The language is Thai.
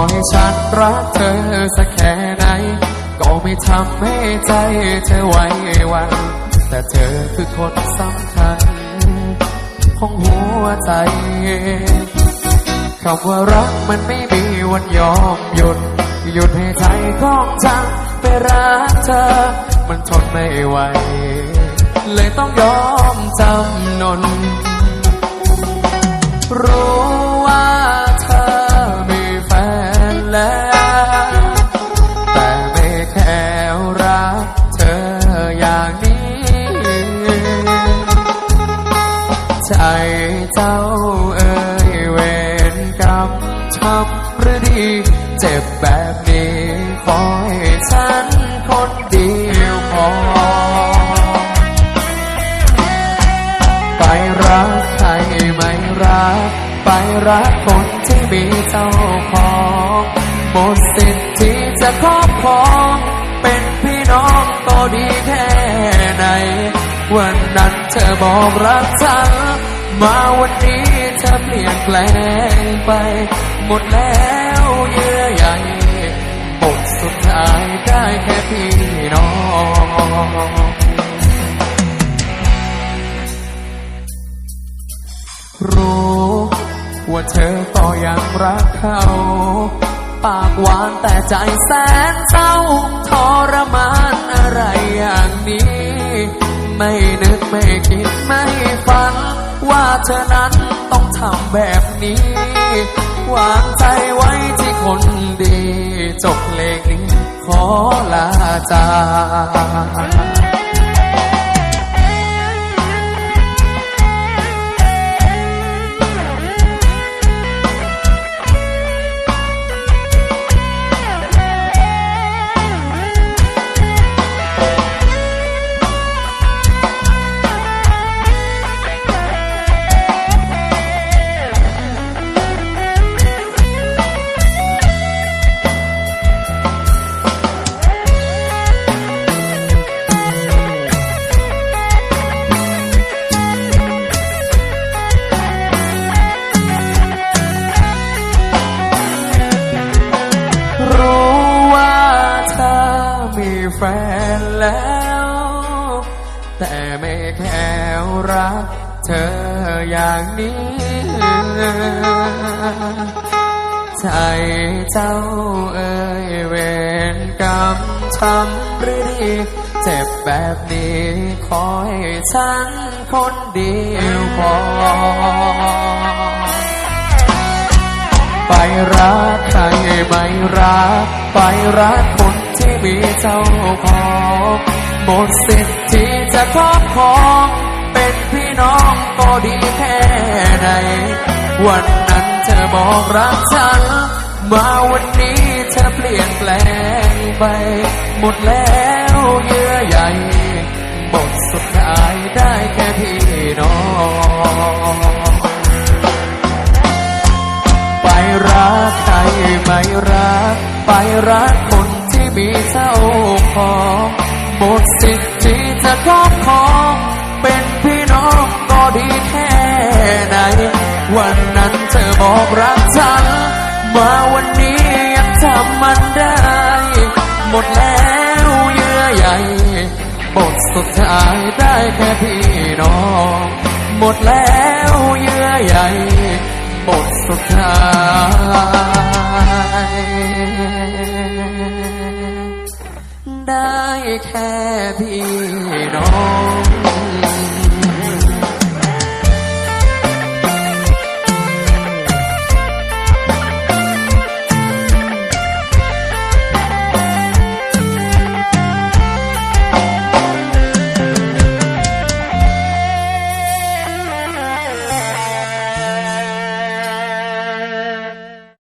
รักเธอสักแค่ไหน ก็ไม่ทำให้ใจเธอไว้วางแต่เธอคือคนสำคัญ ของหัวใจคำว่ารักมันไม่มีวันยอมหยุด หยุดให้ใจของฉันไปรักเธอ มันทนไม่ไหว เลยต้องยอมจำนนรู้ ใจเจ้าเอ่ยเวรกรรมทำหรือดี เจ็บแบบนี้ขอให้ฉันคนเดียวพอ ไปรักใครไม่รัก ไปรักคนที่มีเจ้าของหมดสิทธิ์ที่จะครอบครองเป็นพี่น้องก็ดีแค่ไหนวันนั้นเธอบอกรักฉัน มาวันนี้เธอเปลี่ยนแปลงไป หมดแล้วเยื่อใยบทสุดท้ายได้แค่พี่น้องรู้ว่าเธอก็ยังรักเขา ปากหวานแต่ใจแสนเศร้าทรมานอะไรอย่างนี้ ไม่นึกไม่คิดไม่ฝัน ว่าเธอนั้นต้องทำแบบนี้วางใจไว้ที่คนดี จบเพลงนี้ขอลาจาก มีแฟนแล้ว แต่ไม่แค่รักเธออย่างนี้ ใจเจ้าเอ่ยเวรกรรมทำหรือดีเจ็บแบบนี้ขอให้ฉันคนเดียวพอไปรักใครไม่รัก ไปรักคน มีเจ้าของหมดสิทธิ์ที่จะครอบครอง เป็นพี่น้องก็ดีแค่ไหน วันนั้นเธอบอกรักฉัน มาวันนี้เธอเปลี่ยนแปลงไป หมดแล้วเยื่อใยบทสุดท้ายได้แค่พี่น้องไปรักใครไม่รัก ไปรักคน มีเจ้าของหมดสิทธิ์ที่จะครอบครอง เป็นพี่น้องก็ดีแค่ไหน วันนั้นเธอบอกรักฉัน มาวันนี้ยังจำมันได้ หมดแล้วเยื่อใยบทสุดท้ายได้แค่พี่น้อง หมดแล้วเยื่อใยบทสุดท้าย แค่พี่น้อง